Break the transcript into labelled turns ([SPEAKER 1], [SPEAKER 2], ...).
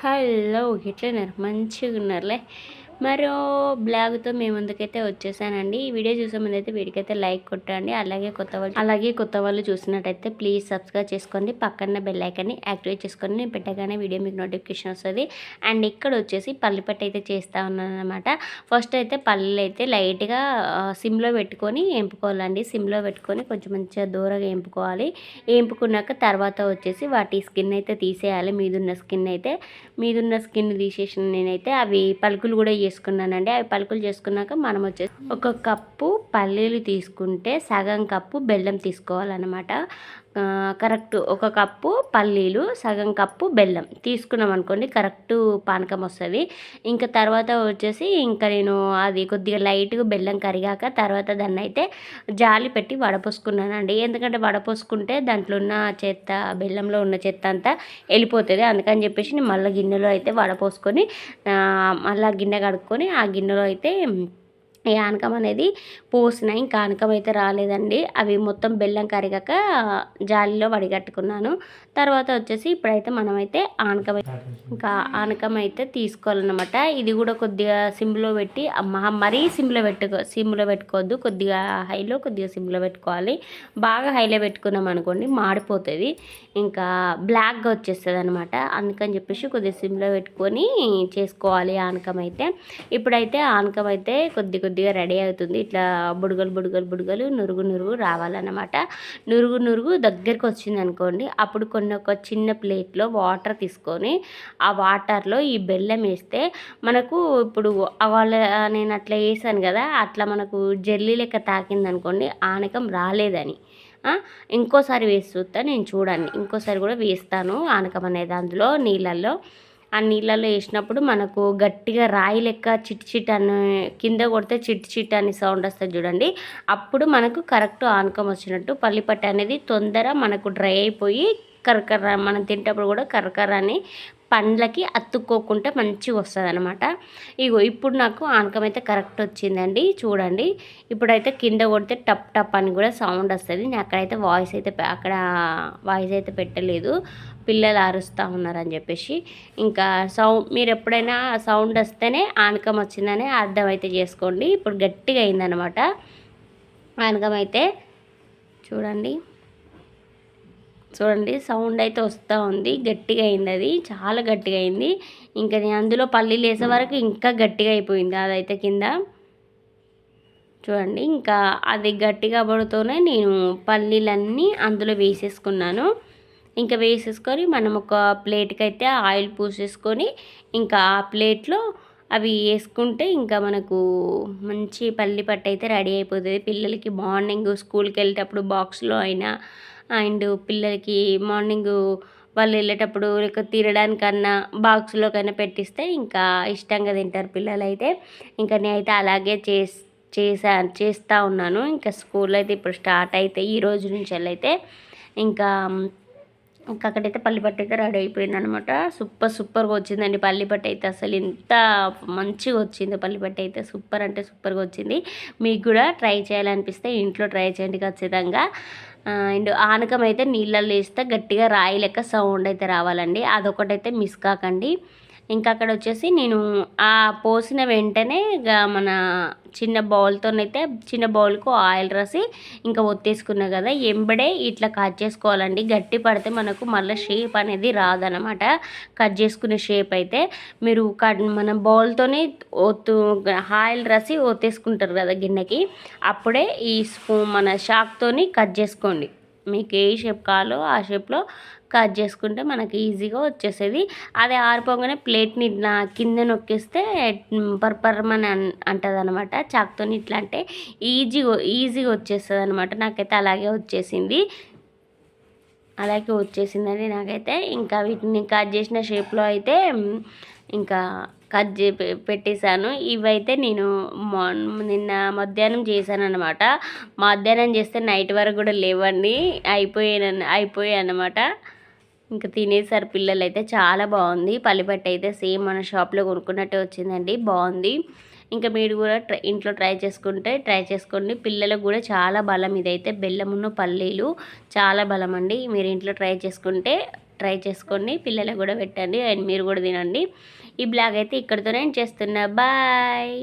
[SPEAKER 1] Hello ఎట్లన్నారు మంచిగా ఉన్నారులే మరో బ్లాగ్తో మేము ముందుకైతే వచ్చేసానండి. ఈ వీడియో చూసే ముందైతే అయితే వీడికైతే లైక్ కొట్టండి. అలాగే కొత్త వాళ్ళు అలాగే కొత్త వాళ్ళు చూసినట్టయితే ప్లీజ్ సబ్స్క్రైబ్ చేసుకోండి. పక్కన బెల్ ఐకాన్ని యాక్టివేట్ చేసుకోండి నేను పెట్టగానే వీడియో మీకు నోటిఫికేషన్ వస్తుంది. అండ్ ఇక్కడ వచ్చేసి పల్లిపట్టు అయితే చేస్తూ ఉన్నాను అనమాట ఫస్ట్ అయితే పల్లెలు అయితే లైట్గా సిమ్లో పెట్టుకొని ఎంపుకోవాలండి. సిమ్లో పెట్టుకొని కొంచెం మంచిగా దూరంగా ఎంపుకోవాలి. ఎంపుకున్నాక తర్వాత వచ్చేసి వాటి స్కిన్ అయితే తీసేయాలి. మీదున్న స్కిన్ అయితే మీదున్న స్కిన్ తీసేసిన నేనైతే అవి పలుకులు కూడా చేసుకున్నానండి. అవి పలుకులు చేసుకున్నాక మనం వచ్చేసి ఒక కప్పు పల్లీలు తీసుకుంటే సగం కప్పు బెల్లం తీసుకోవాలన్నమాట. కరెక్ట్ ఒక కప్పు పల్లీలు సగం కప్పు బెల్లం. తీసుకున్నాం అనుకోండి కరెక్ట్ పానకం వస్తుంది. ఇంకా తర్వాత వచ్చేసి ఇంకా నేను అది కొద్దిగా లైట్గా బెల్లం కరిగాక తర్వాత దాన్ని అయితే జాలి పెట్టి వడపోసుకున్నానండి. ఎందుకంటే వడపోసుకుంటే దాంట్లో ఉన్న చెత్త బెల్లంలో ఉన్న చెత్త అంతా వెళ్ళిపోతుంది. అందుకని చెప్పేసి నేను మళ్ళీ గిన్నెలో అయితే వడపోసుకొని మళ్ళీ గిన్నె కడుక్కొని ఆ గిన్నెలో అయితే ఈ ఆనకం అనేది పోసిన ఇంకా ఆనకం అయితే రాలేదండి. అవి మొత్తం బెల్లం కరిగాక జాలిలో వడిగట్టుకున్నాను. తర్వాత వచ్చేసి ఇప్పుడైతే మనమైతే ఆనకం ఇంకా ఆనకం అయితే తీసుకోవాలన్నమాట. ఇది కూడా కొద్దిగా సిమ్లో పెట్టి మరీ సిమ్లో పెట్టుకో సిమ్లో పెట్టుకోవద్దు. కొద్దిగా హైలో కొద్దిగా సిమ్లో పెట్టుకోవాలి. బాగా హైలో పెట్టుకున్నాం అనుకోండి మాడిపోతుంది. ఇంకా బ్లాక్గా వచ్చేస్తుంది అనమాట అందుకని చెప్పేసి కొద్దిగా సిమ్లో పెట్టుకొని చేసుకోవాలి ఆనకం అయితే. ఇప్పుడైతే ఆనకం అయితే కొద్ది కొద్దిగా రెడీ అవుతుంది. ఇట్లా బుడగలు బుడగలు బుడగలు నురుగు నురుగు రావాలన్నమాట. నురుగు నురుగు దగ్గరికి వచ్చింది అనుకోండి అప్పుడు కొన్ని ఒక చిన్న ప్లేట్లో వాటర్ తీసుకొని ఆ వాటర్లో ఈ బెల్లం వేస్తే మనకు ఇప్పుడు వాళ్ళ నేను అట్లా వేసాను కదా అట్లా మనకు జల్లీ లెక్క తాకింది అనుకోండి ఆనకం రాలేదని. ఇంకోసారి వేసి చూస్తా నేను చూడండి ఇంకోసారి కూడా వేస్తాను ఆనకం అనేది అందులో నీళ్ళల్లో. ఆ నీళ్ళలో వేసినప్పుడు మనకు గట్టిగా రాయి లెక్క చిట్ చిట్ అని కింద కొడితే చిట్ చిట్ అని సౌండ్ వస్తుంది చూడండి. అప్పుడు మనకు కరెక్ట్ ఆనకం వచ్చినట్టు పల్లిపట్టు అనేది తొందర మనకు డ్రై అయిపోయి కరకర మనం తింటప్పుడు కూడా కరకర అని పండ్లకి అతుక్కోకుండా మంచిగా వస్తుంది అనమాట ఇగో ఇప్పుడు నాకు ఆనకం అయితే కరెక్ట్ వచ్చిందండి. చూడండి. ఇప్పుడైతే కింద కొడితే టప్ టప్ అని కూడా సౌండ్ వస్తుంది. నేను అక్కడైతే వాయిస్ అయితే అక్కడ వాయిస్ అయితే పెట్టలేదు. పిల్లలు అరుస్తూ ఉన్నారని చెప్పేసి. ఇంకా సౌండ్ మీరు ఎప్పుడైనా సౌండ్ వస్తేనే ఆనకం వచ్చిందని అయితే చేసుకోండి. ఇప్పుడు గట్టిగా అయిందనమాట ఆనకం అయితే చూడండి. చూడండి సౌండ్ అయితే వస్తూ ఉంది. గట్టిగా అయింది అది. చాలా గట్టిగా అయింది. ఇంకా నేను అందులో పల్లీలు వేసే వరకు ఇంకా గట్టిగా అయిపోయింది అదైతే కింద. చూడండి ఇంకా అది గట్టిగా పడుతూనే నేను పల్లీలన్నీ అందులో వేసేసుకున్నాను. ఇంకా వేసేసుకొని మనం ఒక ప్లేట్కి అయితే ఆయిల్ పూసేసుకొని ఇంకా ఆ ప్లేట్లో అవి వేసుకుంటే ఇంకా మనకు మంచి పల్లి పట్టు అయితే రెడీ అయిపోతుంది. పిల్లలకి మార్నింగ్ స్కూల్కి వెళ్ళేటప్పుడు బాక్స్లో అయినా అండ్ పిల్లలకి మార్నింగ్ వాళ్ళు వెళ్ళేటప్పుడు లేక తినడానికన్నా బాక్స్లోకైనా పెట్టిస్తే ఇంకా ఇష్టంగా తింటారు పిల్లలు అయితే ఇంకా నేనైతే అలాగే చేస్ చేసా చేస్తూ ఉన్నాను. ఇంకా స్కూల్ అయితే ఇప్పుడు స్టార్ట్ అయితే ఈ రోజు నుంచి అయితే ఇంకా ఇంకా అక్కడైతే పల్లిపట్టు అయితే రెడీ అయిపోయింది అనమాట సూపర్ సూపర్గా వచ్చిందండి పల్లిపట్టు అయితే. అసలు ఎంత మంచిగా వచ్చింది పల్లిపట్టు అయితే. సూపర్ అంటే సూపర్గా వచ్చింది. మీకు కూడా ట్రై చేయాలనిపిస్తే ఇంట్లో ట్రై చేయండి ఖచ్చితంగా. అండ్ ఆనకం అయితే నీళ్ళల్లో వేస్తే గట్టిగా రాయి లెక్క సౌండ్ అయితే రావాలండి. అదొకటైతే మిస్ కాకండి. ఇంకా అక్కడ వచ్చేసి నేను ఆ పోసిన వెంటనే మన చిన్న బౌల్తోనైతే చిన్న బౌల్కు ఆయిల్ రాసి ఇంకా ఒత్తేసుకున్నా కదా ఎంబడే ఇట్లా కట్ చేసుకోవాలండి. గట్టి పడితే మనకు మళ్ళీ షేప్ అనేది రాదనమాట కట్ చేసుకునే షేప్ అయితే మీరు కట్ మన బౌల్తోనే ఒత్తు ఆయిల్ రాసి ఒత్తేసుకుంటారు కదా గిన్నెకి అప్పుడే ఈ స్పూ మన షాక్తోని కట్ చేసుకోండి. మీకు ఏ షేప్ కావాలో ఆ షేప్లో కట్ చేసుకుంటే మనకి ఈజీగా వచ్చేసేది. అదే ఆరిపోగానే ప్లేట్ని ఇట్లా కింద నొక్కేస్తే పర్పర్మని అంటుంది అనమాట చాక్తో ఇట్లా అంటే ఈజీగా ఈజీగా వచ్చేస్తుంది అనమాట నాకైతే అలాగే వచ్చేసింది. అలాగే వచ్చేసిందండి నాకైతే. ఇంకా వీటిని కట్ చేసిన షేప్లో అయితే ఇంకా కట్ చే పెట్టేశాను. ఇవైతే నేను నిన్న మధ్యాహ్నం చేశాను అనమాట మధ్యాహ్నం చేస్తే నైట్ వరకు కూడా లేవండి. అయిపోయాను అయిపోయాయి అనమాట ఇంకా తినేసారు పిల్లలు అయితే చాలా బాగుంది. పల్లిపట్టు అయితే సేమ్ మన షాప్లో కొనుక్కున్నట్టే వచ్చిందండి. బాగుంది. ఇంకా మీరు కూడా ట్రై ఇంట్లో ట్రై చేసుకుంటే ట్రై చేసుకోండి. పిల్లలకు కూడా చాలా బలం. ఇదైతే బెల్లమున్న పల్లీలు. చాలా బలం అండి మీరు ఇంట్లో ట్రై చేసుకుంటే ట్రై చేసుకోండి పిల్లలకు కూడా పెట్టండి అండ్ మీరు కూడా తినండి. ఈ బ్లాగ్ అయితే ఇక్కడితోనే చేస్తున్నా. బాయ్.